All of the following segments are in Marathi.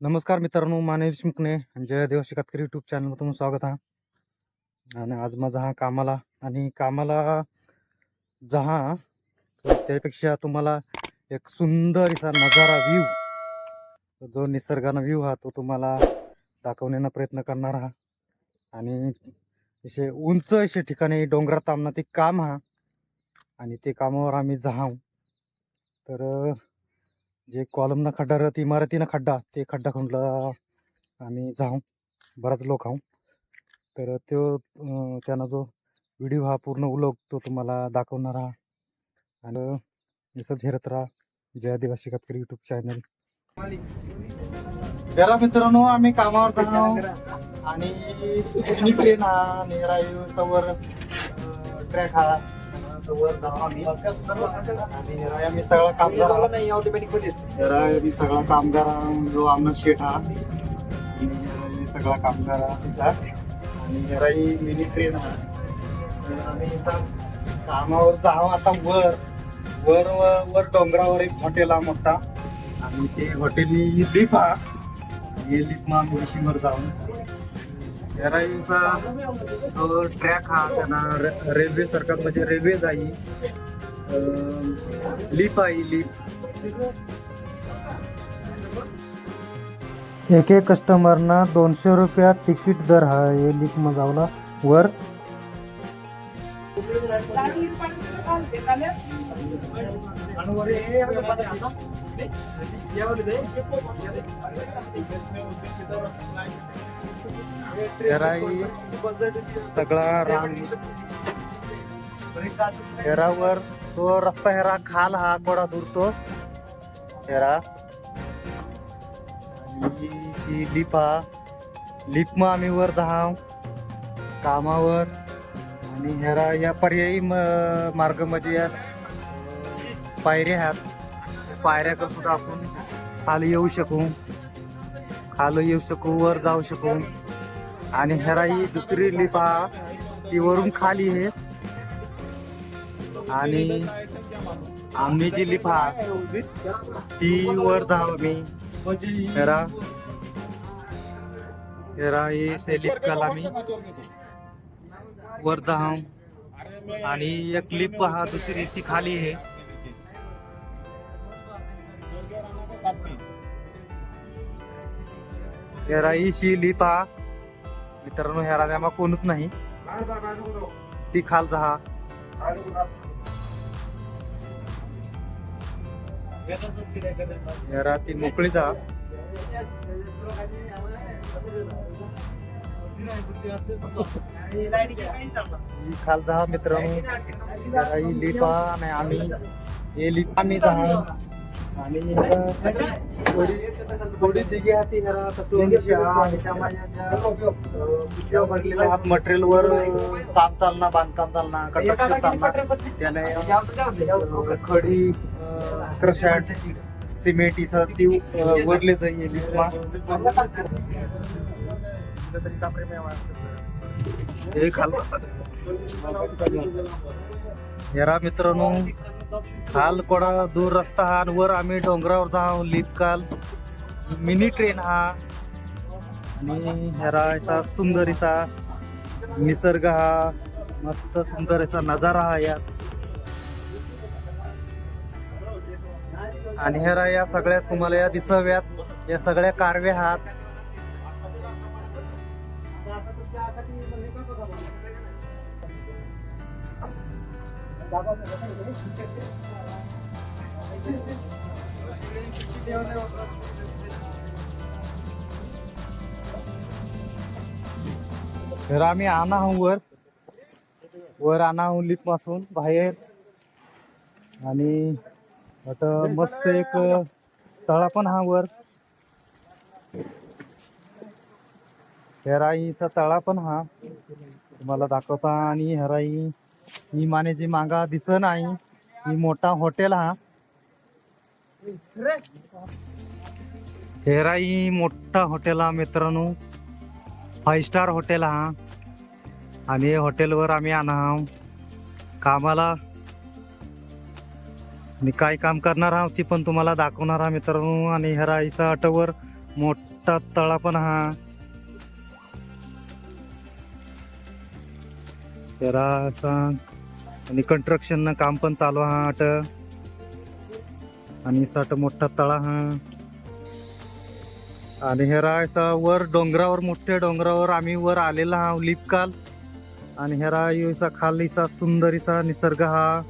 नमस्कार मित्रांनो माने देशमुखने आणि जयदेव शिकातकर यूट्यूब चॅनलमध्ये तुम्ही स्वागत आहे. आणि आज माझा हा कामाला आणि कामाला जहा तर त्यापेक्षा तुम्हाला एक सुंदर असा नजारा व्ह्यू जो निसर्गानं व्ह्यू हा तो तुम्हाला दाखवण्याचा प्रयत्न करणार हा. आणि असे उंच असे ठिकाणी डोंगरात आमना ते काम हा. आणि ते कामावर आम्ही जाऊ तर जे कॉलमना खड्डा राहत इमारतीनं खड्डा ते खड्डा खुंडला आम्ही जाऊ बराच लोक आहो. तर तो त्यानं जो व्हिडिओ हा पूर्ण उलोक तो तुम्हाला दाखवणार हा आणि जसं हेरत राहा. जय आदिवासी कातकरी युट्यूब चॅनल जरा मित्रांनो आम्ही कामावर जाणार आणि ट्रेन हा नेहरा सवर ट्रॅक हा. वर जाऊ आम्ही आणि सगळा कामगार आहोत. मी सगळा कामगार जो आमना शेठ हा आणि हे सगळा कामगार हा तिचा आणि जरा मिनी ट्रेन हा आम्ही कामावर जाऊ आता वर वर वर- डोंगरावर एक हॉटेल हा मोठा आणि ते हॉटेल लिप हा हे लिप मा आम्ही जाऊन हिचा ट्रॅक हा त्यांना रे- रेल्वे सरकार म्हणजे रेल्वे जाई लिप आहे लिप एक एक कस्टमरना दोनशे रुपया तिकीट दर हा हे लिप मजावला. वर. तेराई सगळा रान हेरावर तो रस्ता हेरा खाल हा थोडा दूर तो. हेरा आणि शी लिप हा. लिप मग आम्ही वर जाहाव कामावर. आणि हेरा या पर्यायी म- मार्ग म्हणजे या पायऱ्या आहेत पायऱ्या सुद्धा आपण खाली येऊ शकू. खाली येऊ शकू वर जाऊ शकू. आणि हेरा ही दुसरी लिप हा ती वरून खाली आहे. आणि आम्ही जी लिप हा ती वर जाऊ मी हेरा. हेरा ही सेलिप काल आम्ही. वर जाऊ. आणि एक लिप हा दुसरी ती खाली आहे. हेरा ही शी लिप हा मित्रांनो ह्या राजामा कोणच नाही. ती खाल जहा. हेरा ती मोकळी जा. ही खाल जहा मित्रांनो. ही लिपा आणि आम्ही. हे लिप आम्ही जहा. आणि थोडी थोडी दिगी हाती हेरा तत्वंशी आणि पिशव्या भरलेल्या हात मटेरियल वर काम चालना बांधकाम चालना कन्स्ट्रक्शन चालना त्याने अं, खडी क्रशाट सिमेंट इस ती वरले जाईल हे खाल हेरा मित्रांनो खाल कोडा दूर रस्ता हा आणि वर आम्ही डोंगरावर जाऊ लिप काल. मिनी ट्रेन हा. आणि ह्याला असा सुंदर असा निसर्ग हा. मस्त सुंदर असा नजारा हा यात आणि हेरा या सगळ्या तुम्हाला या दिसाव्यात. या सगळ्या कारव्या हात. तर आम्ही आणा आहो वर. वर आणा आहो पासून बाहेर. आणि आता मस्त एक तळा पण हा वर. हेराईचा तळा पण हा. तुम्हाला दाखवता आणि हेराई. ही माने जी मागा दिसत नाही ही मोठा हॉटेल हा. हेराई मोठा हॉटेल हा मित्रांनो. फाईव्ह स्टार हॉटेल हा. आणि हॉटेलवर आम्ही आणा कामाला मी काय काम करणार आहोत ती पण तुम्हाला दाखवणार हा मित्रांनो आणि ह्या राईचा अटवर मोठा तळा पण हा. जरा असा आणि कंस्ट्रक्शन काम पण चालू हा अट आणि साठ मोठा तळा हा. आणि हेरा असा वर डोंगरावर मोठ्या डोंगरावर आम्ही वर आलेला हा लिपकाल आणि हेरा इसा खालीसा सुंदरीसा निसर्ग हा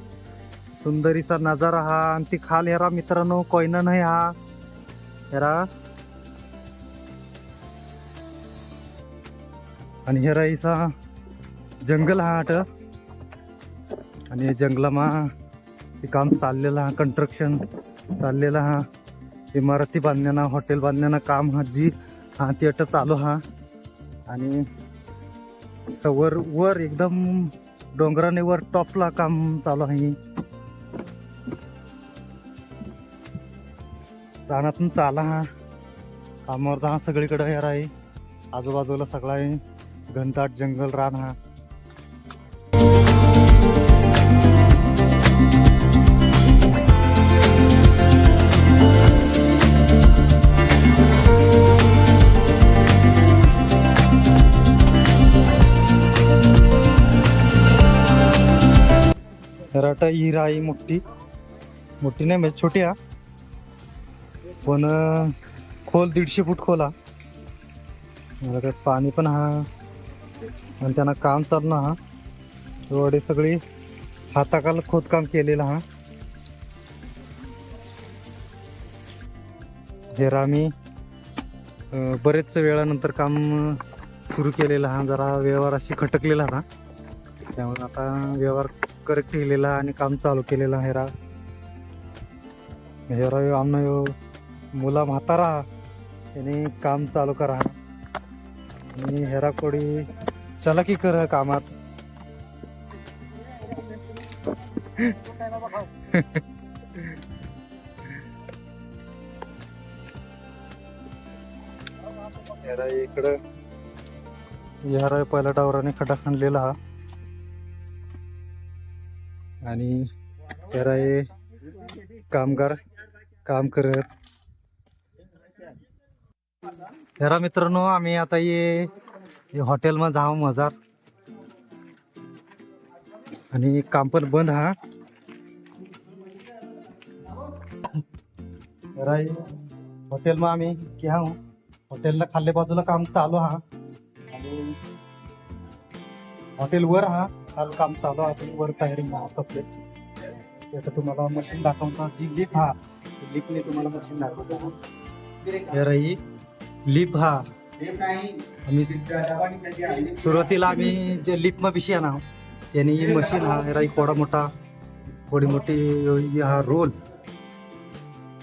सुंदरीसा नजारा हा. आणि ती खाल हेरा मित्रांनो कोयना नाही हा. हेरा आणि हेरा इसा जंगल हा अट आणि जंगलामा ते काम चाललेलं हा कंस्ट्रक्शन चाललेलं हा. इमारती बांधण्याना हॉटेल बांधण्याना काम हा जी हा ती अट चालू हा. आणि सवर वर एकदम डोंगराने वर टॉपला काम चालू आहे. रानातून चाला हा. कामावर हा सगळीकडे यार आहे. आजूबाजूला सगळा आहे. घनदाट जंगल रान हा. हेराटा हिरा आहे मोठी. मोठी नाही म्हणजे छोटी हा. पण खोल दीडशे फूट खोल हा. मला पाणी पण हा. आणि त्यांना काम चालणं हा. एवढे सगळी हाताकाल खोदकाम केलेलं हा. जरा आम्ही बरेच वेळानंतर काम सुरू केलेलं हा. जरा व्यवहार अशी खटकलेला हा. त्यामुळे आता व्यवहार करेक्ट केलेला आणि काम चालू केलेलं हेरा हेरा यो आमनं यो मुला म्हातारा याने काम चालू करा. आणि हेरा कोडी चला की कर कामात. हेरा इकडं. हेरा पहिल्या टावराने खड्डा खणलेला हा. आणि हेरा हे कामगार काम करत. हेरा मित्रांनो आम्ही आता ये हॉटेलमध्ये जाऊ मजार. आणि काम पण बंद हा. हॉटेल मग आम्ही घ्या हॉटेलला खाल्ले बाजूला काम चालू हा. आणि हॉटेल वर हा. चालू काम चालू आहे वर तयारी हा कपडे आता तुम्हाला मशीन दाखवता जी लिप हा लिपने तुम्हाला मशीन दाखवतो ही लिप हा. आम्ही सुरुवातीला आम्ही जे लिप मा विषय ना त्यांनी ही मशीन हा हेरा ही थोडा मोठा थोडी मोठी ही रोल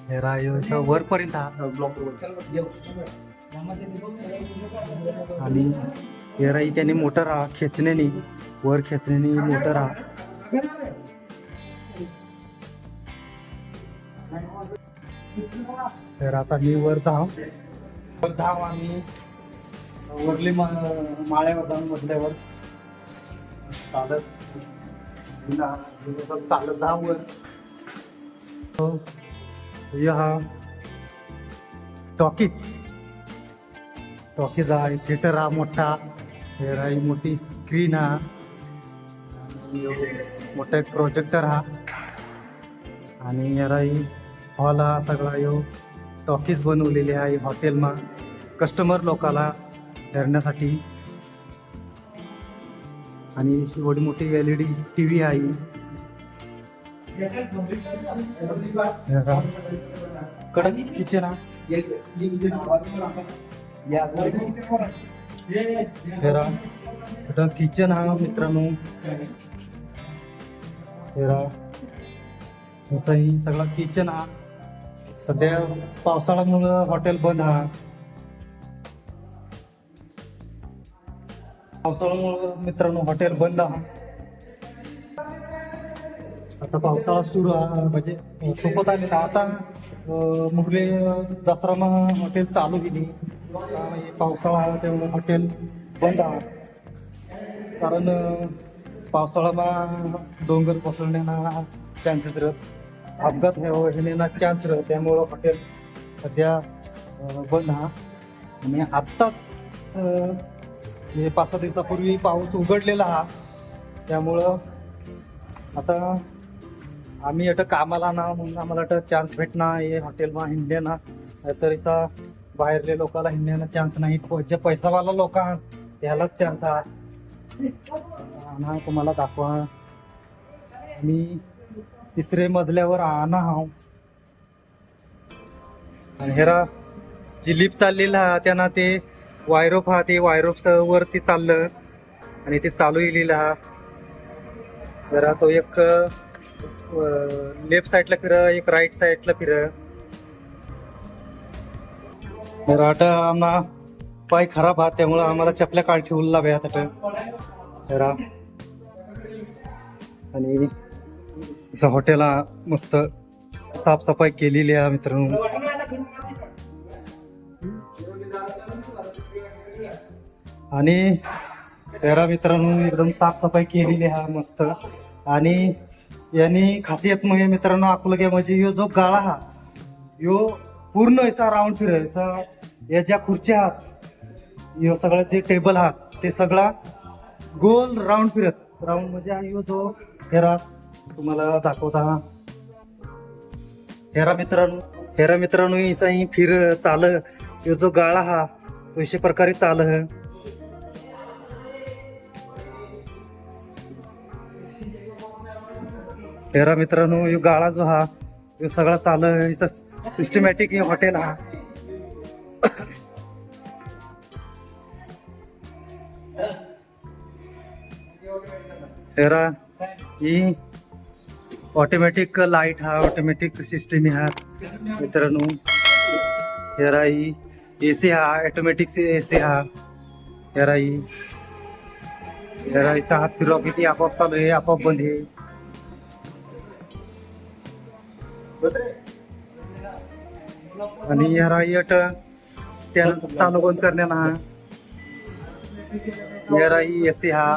हेरा वरपर्यंत हा. ब्लॉक आणि हेरा त्याने मोटर हा खेचण्याने वर खेचण्याने मोटर हा तर आता मी वर धाव वर धाव आणि वरली मा- माळ्यावर जाऊन मधल्यावर चालत. चालत धाव वर. हो. हा. टॉकीज. टॉकीज हा थिएटर हा मोठा. हे ही मोठी स्क्रीन हा आणि मोठा एक प्रोजेक्टर हा आणि याला ही हॉल हा सगळा यो टॉकीज बनवलेली आहे हॉटेलमा कस्टमर लोकाला फिरण्यासाठी आणि एवढी मोठी L E D T V आहे कडक किचन हा हेरा आता किचन हा मित्रांनो. हेरा असाही सगळा किचन हा. सध्या पावसाळ्यामुळं हॉटेल बंद हा. पावसाळ्यामुळं मित्रांनो हॉटेल बंद हा. आता पावसाळा सुरू हा. म्हणजे सोबत आलेला. आता अं, मुगले दसरामा हॉटेल चालू केली. पावसाळा त्यामुळे हॉटेल बंद आहे. कारण पावसाळामा डोंगर कोसळण्याना चान्सेस राहत. अपघात हे- होण्याना चान्स राहत. त्यामुळं हॉटेल सध्या बंद हा आणि आत्ताच हे पाच सहा दिवसापूर्वी पाऊस उघडलेला हा त्यामुळं आता आम्ही आता कामाला ना म्हणून आम्हाला अटक चान्स भेटणार हे हॉटेलमा हिंड्याना तर बाहेरले लोकांना हिंडण्याला चान्स नाही जे पैसावाला लोक आहात त्यालाच चान्स हा ना तुम्हाला दाखवा. मी तिसरे मजल्यावर आणा हा. आणि हेरा जी लिफ्ट चाललेला हा त्यांना ते वायरोप हा ते वायरोप वरती चाललं. आणि ते चालू येलेलं हा. जरा तो एक लेफ्ट साईडला फिर एक राईट साईडला फिर. जरा आता आम्हा पाय खराब हा त्यामुळं आम्हाला चपल्या काळ ठेवून लावे आता आणि असं हॉटेल मस्त साफसफाई केलेली आहे मित्रांनो. आणि तेरा मित्रांनो एकदम साफसफाई केलेली हा मस्त. आणि यांनी खासियत म्हणजे मित्रांनो आपलं म्हणजे यो जो गाळा हा यो पूर्ण असा राऊंड फिर असा या ज्या खुर्च्या आहात यो सगळं जे टेबल आहात ते सगळा गोल राऊंड फिरत. राऊंड म्हणजे हा यो जो हेरा तुम्हाला दाखवता हा. हेरा मित्रांनो हेरा मित्रांनो इसा ही फिर चाल यो जो गाळा हा तो अशा प्रकारे चाल हेरा मित्रांनो यो गाळा जो हा यो सगळा चाल सिस्टमॅटिक हे हॉटेल हा. हेरा ही ऑटोमॅटिक लाइट हा ऑटोमॅटिक सिस्टीम हा मित्रांनो. हेरा ही ए सी हा ऑटोमॅटिक ए सी हा. हेरा ही हेरा ही सहा फिरवा किती आपोआप चालू आहे आपोआप बंद आहे. आणि या ही अट त्याला चालू बंद करण्याला हा हेरा ही. एसी सी हा.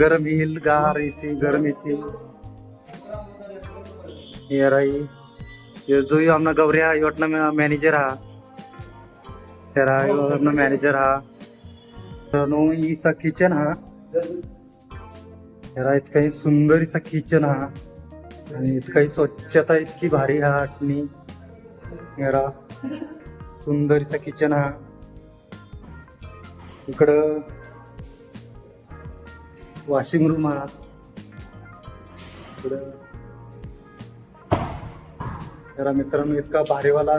गरम हिल गार एसी गरम एसी. हे राही हे जो ही आमना गौरी हा योटना मॅनेजर हा. तेरा आमना मॅनेजर हा. नो इसा किचन हा. तेरा इतका सुंदर इसा किचन हा. आणि इतकाही स्वच्छता इतकी भारी हा आटणी हेरा सुंदर किचन हा. इकडं वॉशिंग रूम हा. इकडं. जरा मित्रांनो इतका भारीवाला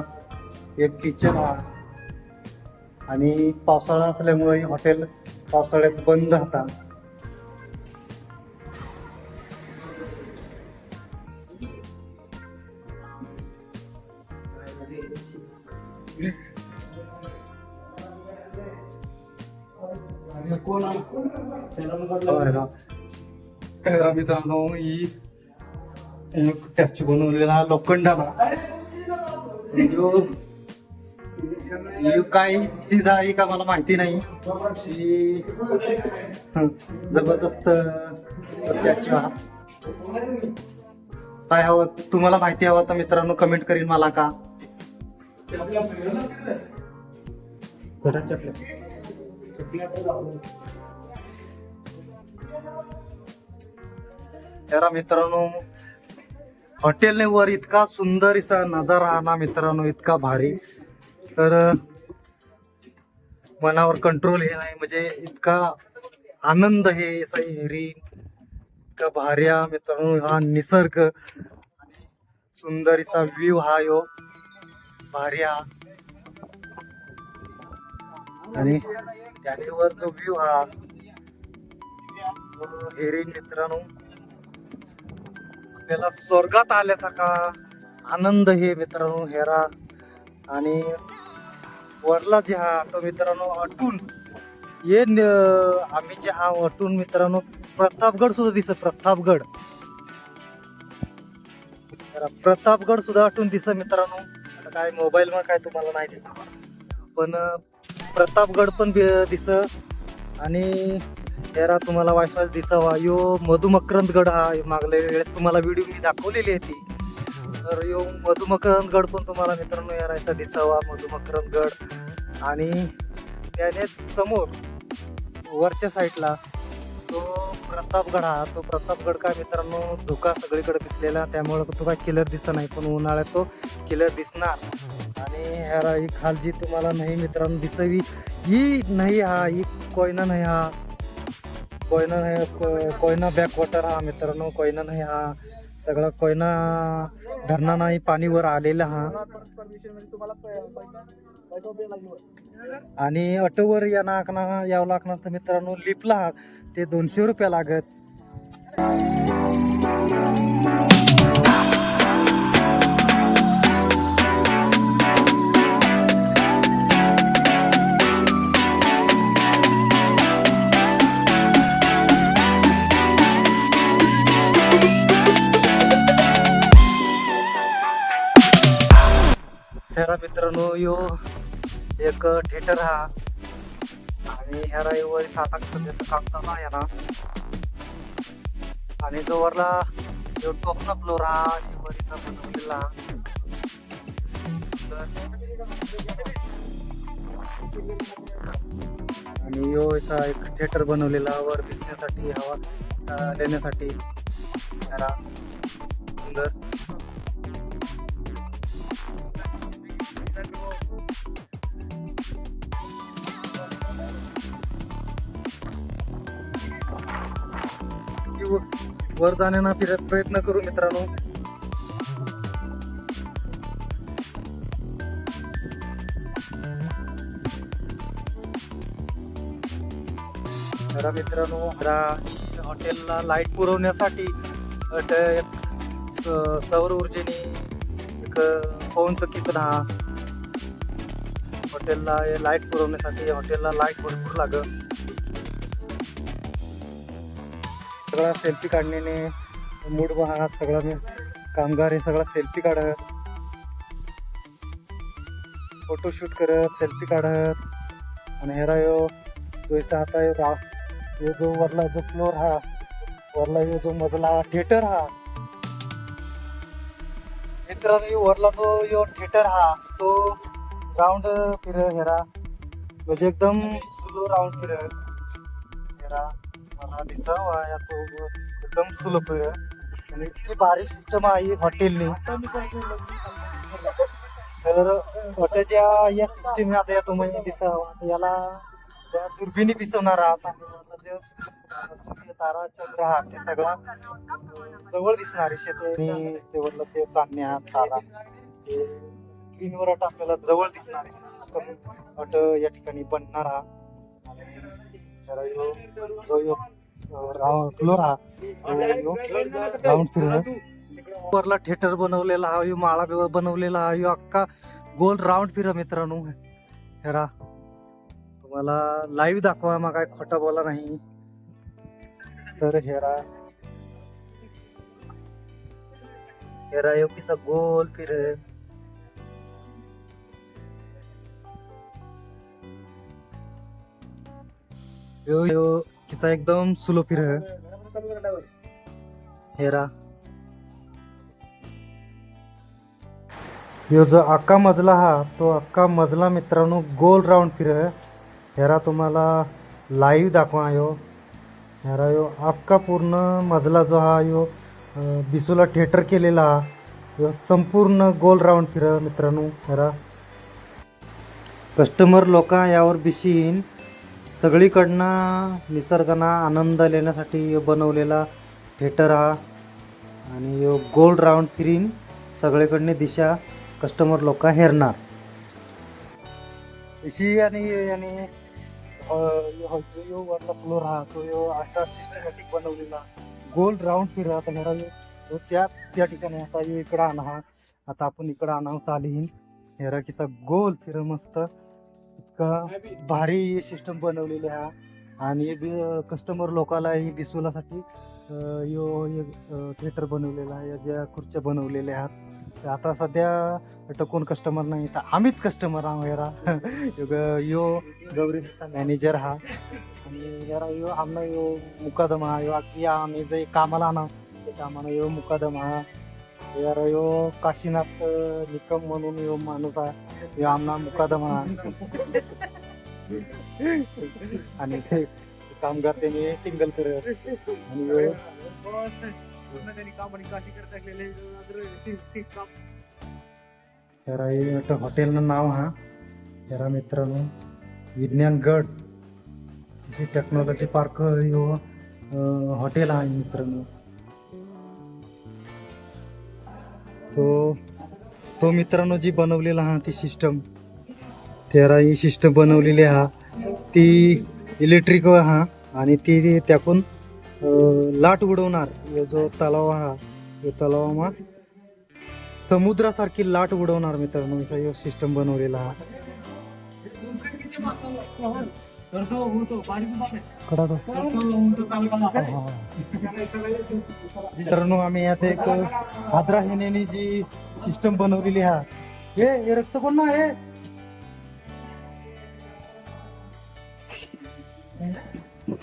एक किचन हा. आणि पावसाळा असल्यामुळे हॉटेल पावसाळ्यात बंद ना. तर मित्रांनो ही एक टॅची बनवलेला लोखंडाला काय चीज आहे का मला माहिती नाही जबरदस्त टॅची काय हवं तुम्हाला माहिती हवं तर मित्रांनो कमेंट करीन मला का घरात चकल्या. मित्रांनो हॉटेलने वर इतका सुंदरसा नजारा आला मित्रांनो इतका भारी तर मनावर कंट्रोल हे नाही म्हणजे इतका आनंद हे हिरी इतका भारी मित्रांनो हा निसर्ग आणि सुंदर व्ह्यू हा यो भारी आणि त्याने वर जो व्ह्यू हा हिरीन मित्रांनो आपल्याला स्वर्गात आल्यासारखा आनंद हे मित्रांनो हेरा. आणि वरला जे हा तो मित्रांनो अटून ये आम्ही जे हा अटून मित्रांनो प्रतापगड सुद्धा दिसत प्रतापगड. प्रतापगड सुद्धा अटून दिसत मित्रांनो. आता काय मोबाईल मग काय तुम्हाला नाही दिसत पण प्रतापगड पण दिस आणि यारा तुम्हाला वाईस दिसावा. यो मधुमकरंदगड हा. मागल्या वेळेस तुम्हाला व्हिडिओ मी दाखवलेली आहे ती. तर यो मधुमकरंदगड पण तुम्हाला मित्रांनो यायचा दिसावा मधुमकरंदगड आणि त्याने समोर वरच्या साईडला तो प्रतापगड हा. तो प्रतापगड काय मित्रांनो धुका सगळीकडे दिसलेला. त्यामुळे तो काय किलर दिसत नाही पण उन्हाळ्यात तो किलर दिसणार. आणि ह्या ही खालची तुम्हाला नाही मित्रांनो दिसावी. ही नाही हा ही कोयना नाही हा. कोयना नाही को- कोयना बॅकवॉटर हा मित्रांनो. कोयना नाही हा सगळा कोयना धरणा नाही पाणीवर आलेला हा. आणि ऑटोवर या नाकना यावं लागणार तर मित्रांनो लिपला ते दोनशे रुपये लागत. यो एक थिएटर हा. आणि ह्या रविवारी सात आठ सध्याचं काम चालू आहे ना आणि जो वरला जो टोपला फ्लोर हा आणि वरीचा बनवलेला आणि यो असा एक थिएटर बनवलेला वर दिसण्यासाठी हवा लेण्यासाठी सुंदर. वर जाण्या वर जाण्याना फिरत प्रयत्न करू मित्रांनो. खरा मित्रांनो हॉटेलला लाइट पुरवण्यासाठी सौर ऊर्जेने एक पवन चक्की हा हॉटेलला हे लाइट पुरवण्यासाठी हॉटेलला लाइट भरपूर लागत सगळा सेल्फी काढण्याने मूड वाहत सगळा मी कामगार हे सगळा सेल्फी काढत. फोटोशूट करत सेल्फी काढत. आणि हेरा यो जोयसा आता यो रा यो जो वरला जो फ्लोर हा वरला यो जो मजला थिएटर हा. मित्रांनो वरला जो यो थिएटर हा तो राऊंड फिर हेरा. म्हणजे एकदम स्लो राऊंड फिर हेरा. मला दिसावा या तो एकदम स्लो फिर आणि इतकी भारी सिस्टम आहे हॉटेलनी. तर हॉटेलच्या या सिस्टम आता या तुम्ही म्हणजे दिसावा. याला त्या दुर्बिणी दिसवणार आहात आणि सूर्य तारा चंद्र हा ते सगळा. जवळ दिसणारे शेत आणि ते वरलं ते चांदण्या तारा. ते स्क्रीनवर आता आपल्याला जवळ दिसणार आहे. सिस्टम अट या ठिकाणी बनणार हा. जो यो राऊंड फ्लोर हा राऊंड फिर वरला थिएटर बनवलेला हा यो माळा बनवलेला हा यो अख्खा गोल राऊंड फिर मित्रांनो. हेरा तुम्हाला लाईव्ह दाखवा मग काय खोटा बोला नाही. तर हेरा हेरा यो किसा गोल फिर यो यो किस्सा एकदम स्लो फिर हेरा। यो जो अक्का मजला हा तो अक्का मजला मित्रांनो गोल राऊंड फिर हेरा तुम्हाला लाईव्ह दाखवा यो। हेरा यो अक्का पूर्ण मजला जो हा यो बिसूला थिएटर केलेला हा यो संपूर्ण गोल राऊंड फिर मित्रांनो हेरा। कस्टमर लोकां यावर बिशीन सगळीकडनं निसर्गांना आनंद लेण्यासाठी बनवलेला थिएटर हा. आणि यो गोल राऊंड फिरीन सगळीकडने दिशा कस्टमर लोक हेरणार. अशी आणि आणि जो ह्यो वरला फ्लोर हा तो यो असा सिस्टमॅटिक बनवलेला गोल राऊंड फिर आता हेरा ह्यो- त्या त्या ठिकाणी आता यो इकडं आणा हा. आता आपण इकडं आणावं चालीन. हेरा किसा गोल फिर मस्त. इतका भारी सिस्टम बनवलेली हा. आणि कस्टमर लोकाला ही बिसुलासाठी यो यो थिएटर बनवलेला आहे या ज्या खुर्च्या बनवलेल्या आहेत. आता सध्या टकून कस्टमर नाही तर आम्हीच कस्टमर आहोत यारा. यो गौरीचा मॅनेजर हा. आणि यारा यो आमना यो मुकादमा हा यो की आम्ही जे कामाला आणा ते कामाला यो मुकादमा. हा यार यो काशीनाथ निकम म्हणून यो माणूस आहे यो आमना मुकादम हा आणि ते कामगार त्यांनी टिंगल करत आणि यो यार हे हॉटेलनं नाव हा यारा मित्रांनो विज्ञानगड जे टेक्नॉलॉजी पार्क यो हॉटेल आहे मित्रांनो तो तो मित्रांनो जी बनवलेला हा ती सिस्टम त्याला ही सिस्टम बनवलेली हा. ती इलेक्ट्रिक हा आणि ती त्याकून लाट उडवणार. जो तलाव हा यो तलावामा समुद्रासारखी लाट उडवणार मित्रांनो. सिस्टम बनवलेला हा. कडा तो. मित्रांनो आम्ही आता एक हादरा हिनेनी जी सिस्टम बनवलेली हा. हे हे रक्त कोण ना हे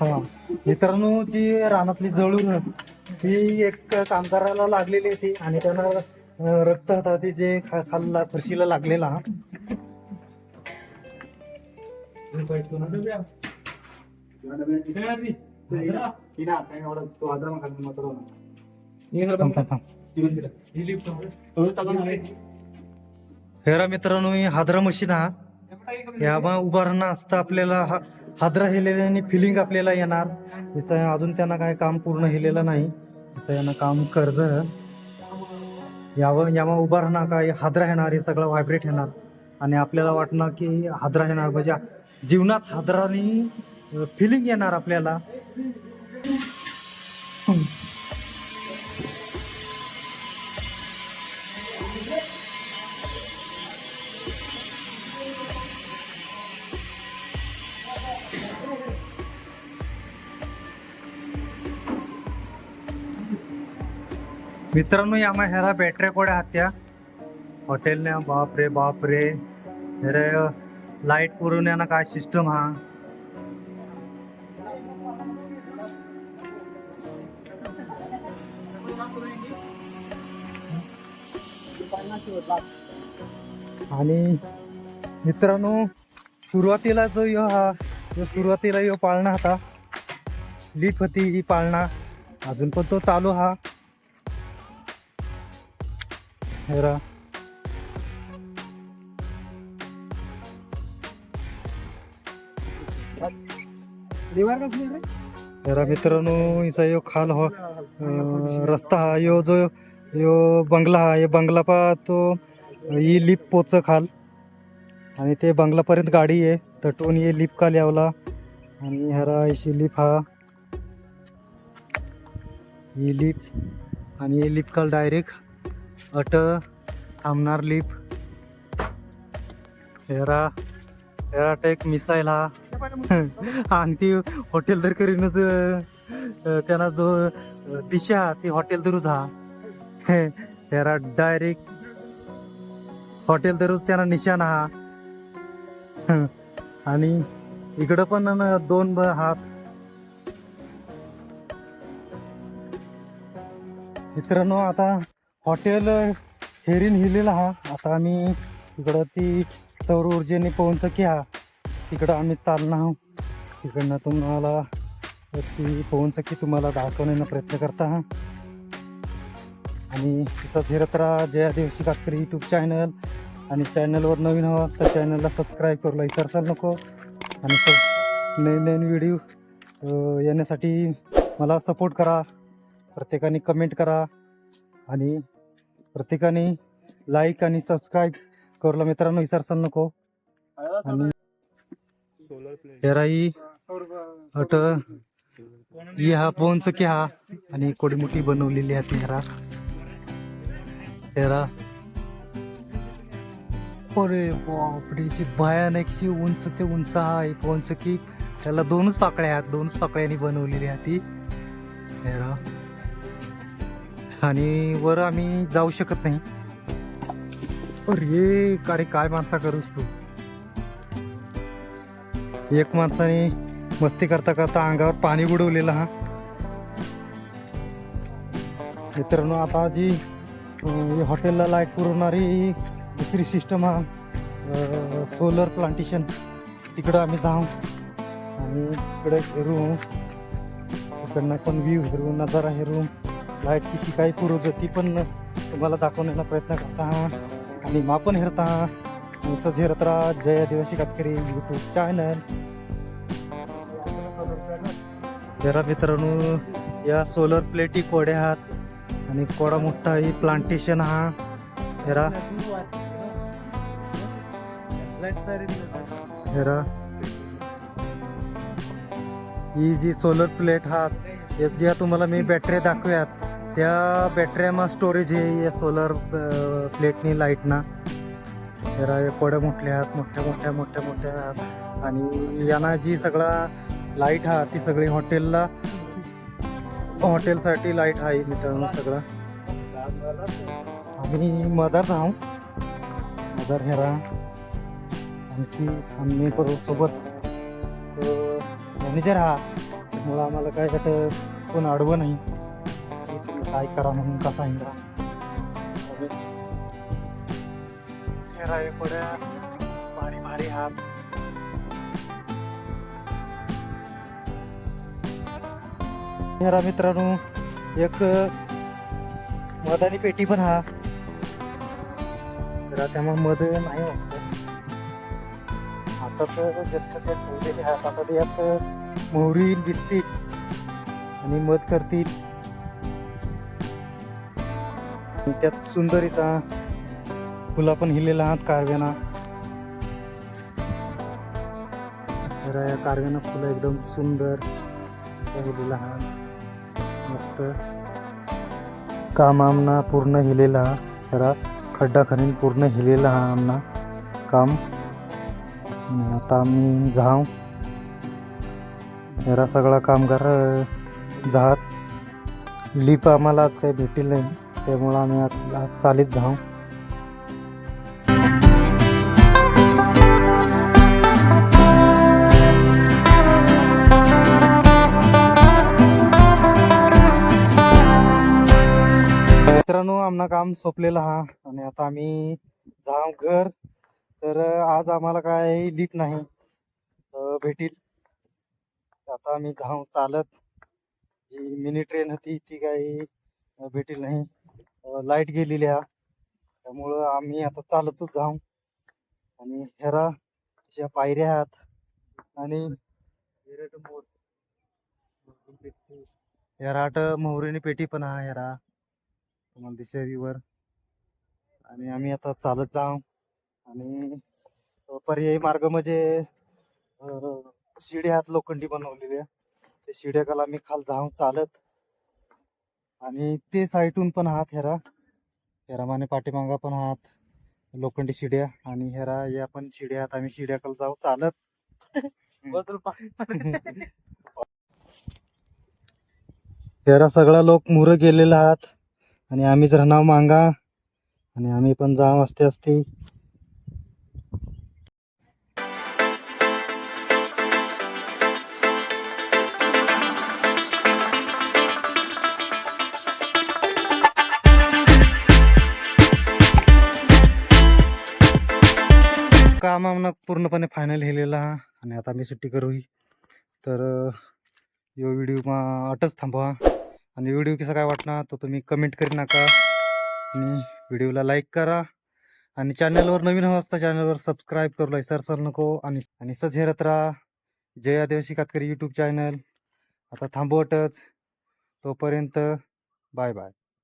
हा. मित्रांनो जी रानातली जळून ही एक कामगाराला लागलेली होती आणि त्यांना अं, रक्त होता ते जे खा- खाल्ला फरशीला लागलेला हा. हेरा मित्रांनो ही हादरा मशीन हा. यामा उभारणं असतं आपल्याला. हा हादरा हेलेल्याने फिलिंग आपल्याला येणार. तसं अजून त्यांना काय काम पूर्ण हेलेलं नाही. तसं यांना काम कर्ज. यावं यामा उभा राहणार काय हादरा येणार हे सगळं व्हायब्रेट येणार. आणि आपल्याला वाटणार की हादरा येणार. म्हणजे जीवनात हादराने फिलिंग येणार आपल्याला. मित्रांनो यामा ह्याला बॅटऱ्या कोड्या आहात त्या हॉटेलने बाप रे बाप रे रे लाइट पुरवण्याना काय सिस्टम हा. आणि मित्रांनो सुरुवातीला जो यो हा जो सुरुवातीला यो पाळणा होता लीप होती ही पाळणा. अजून पण तो चालू हा. हेरा मित्रांनो इसा यो खाल हो रस्ता हा यो जो यो बंगला हा यो बंगला पा तो ही लिप पोच खाल. आणि ते बंगलापर्यंत गाडी आहे तटून ये लिप काल यावला. आणि ह्यारा इशी लिप हा. ही लिप आणि हे लिप काल डायरेक्ट अट थांबणार लिप. हेरा एराटेक एक मिसाईल हा. आणि ती हॉटेल तर करीनच त्यांना जो दिशा ती हॉटेल दरूच हा. त्याला डायरेक्ट हॉटेल दरूच त्यांना निशाण हा. आणि इकडं पण न दोन ब- हात. मित्रांनो आता हॉटेल हेरीन हिलेला हा. आता आम्ही इकडं ती सौर ऊर्जेने पवनचक्की हा तिकडं आम्ही चालणार आहोत. तिकडनं तुम्हाला ती की तुम्हाला दाखवण्याचा प्रयत्न करता. हा आणि तसंच हेरत राहा जया दिवशी काकरी यूट्यूब चॅनल आणि चॅनलवर नवीन हवं असतं चॅनलला सबस्क्राईब करूला विसरसाल नको. आणि सब नवीन नवीन व्हिडिओ येण्यासाठी मला सपोर्ट करा. प्रत्येकाने कमेंट करा. आणि प्रत्येकाने लाईक आणि सबस्क्राईब करूला मित्रांनो विसरसन नको. आणि तेराही अट ही हा पोहच की हा. आणि कोडी मोठी बनवलेली आहे तेरा. तेरा. अरे बापडीची भयानकशी उंचचे उंच आहे पोहच की त्याला दोनच पाकळ्या आहेत दोनच पाकड्यांनी बनवलेली आहे ती. तेरा. आणि वर आम्ही जाऊ शकत नाही. अरे अरे काय माणसा करूस तू? एक माणसाने मस्ती करता करता अंगावर पाणी उडवलेलं हा? मित्रांनो आता जी हॉटेलला लाइट पुरवणारी दुसरी सिस्टम हा सोलर प्लांटेशन तिकडं आम्ही जाऊ आणि इकडे हेरू इकडनं पण व्ह्यू फिरू नजारा फिरू लाईटची शिकाई पुरवतो ती पण तुम्हाला दाखवण्याचा प्रयत्न करता आणि मापन पण हेरता. असंच हेरत राहा जय आदिवासी कातकरी यूट्यूब चॅनल जरा मित्रांनो या सोलर प्लेटी कोडे आहात. आणि कोडा मोठा ही प्लांटेशन हा. हेरा. हेरा. ही जी सोलर प्लेट आहात या ज्या तुम्हाला मी बॅटरी दाखवूयात त्या बॅटऱ्यामा स्टोरेज आहे या सोलर प्लेटनी लाईटना जरा पडं मोठल्या आहात मोठ्या मोठ्या मोठ्या मोठ्या. आहात आणि यांना जी सगळा लाइट हा ती सगळी हॉटेलला हॉटेलसाठी लाइट आहे मित्रांनो सगळं. आम्ही मजार राहू मजार हेरा आणखी आम्ही बरोबर सोबत. मॅनेजर हा. त्यामुळं आम्हाला काय त्यात कोण अडवं नाही. काय करा म्हणून कसा हिंदा हेरा हे पड्या भारी भारी हात. मेरा मित्रांनो एक मधानी पेटी पण हा. तर त्यामुळे मध नाही वाटत. आता तर जस्ट ते ठेवलेले आहेत आता ते यात मोहरी दिसतील आणि मध करतील. त्यात सुंदरीचा फुला पण हिलेला आहात कारव्याना. तर या कारव्याना फुलं एकदम सुंदर असं हिलेला आहात. मस्त. काम आमना पूर्ण हिलेला हा जरा खड्डा खणून पूर्ण हिलेला हा आमना काम. आता आम्ही जाऊ. जरा सगळा कामगार जात. लिप आम्हाला आज काही भेटेल नाही. त्यामुळं आम्ही आता चालीत जाऊ. मित्रांनो आमना काम सोपलेलं हा. आणि आता आम्ही जाऊ घर. तर आज आम्हाला काय लिप नाही. अ, भेटील. आता आम्ही जाऊ चालत. जी मिनी ट्रेन होती ती काही भेटील नाही. लाइट गेलेली हा त्यामुळं आम्ही आता चालतच जाऊ. आणि हेरा अशा पायऱ्या आहात आणि हेराट मोहरीने पेटी पण हा हेरा तुम्हाला दिसे वर आणि आम्ही आता चालत जाऊ. आणि पर्यायी मार्ग म्हणजे शिड्या आहेत लोखंडी बनवलेल्या त्या शिड्याकाला आम्ही खाल जाऊ चालत आणि ते साईटून पण आहात हेरा. हेरामाने पाठीमागा पण आहात लोखंडी शिड्या आणि हेरा या पण शिड्या आहेत. आम्ही शिड्याकाला जाऊ चालत. हेरा सगळा लोक मुरं गेलेला आहात. आणि आम्हीच राहणार मांगा. आणि आम्ही पण जाऊ असते असते काम आम्हाला पूर्णपणे फायनल हेलेला आणि आता मी सुट्टी करू तर यो व्हिडिओ मा अटच थांबवा. आणि व्हिडिओ कसा काय वाटणार तो तुम्ही कमेंट करी नका. आणि व्हिडिओला लाईक करा. आणि चॅनलवर नवीन हवं असता चॅनलवर सबस्क्राईब करू लाय सर नको. आणि आणि सझेरत राहा. जय आदिवासी कातकरी यूट्यूब चॅनल आता थांबवटच तोपर्यंत बाय बाय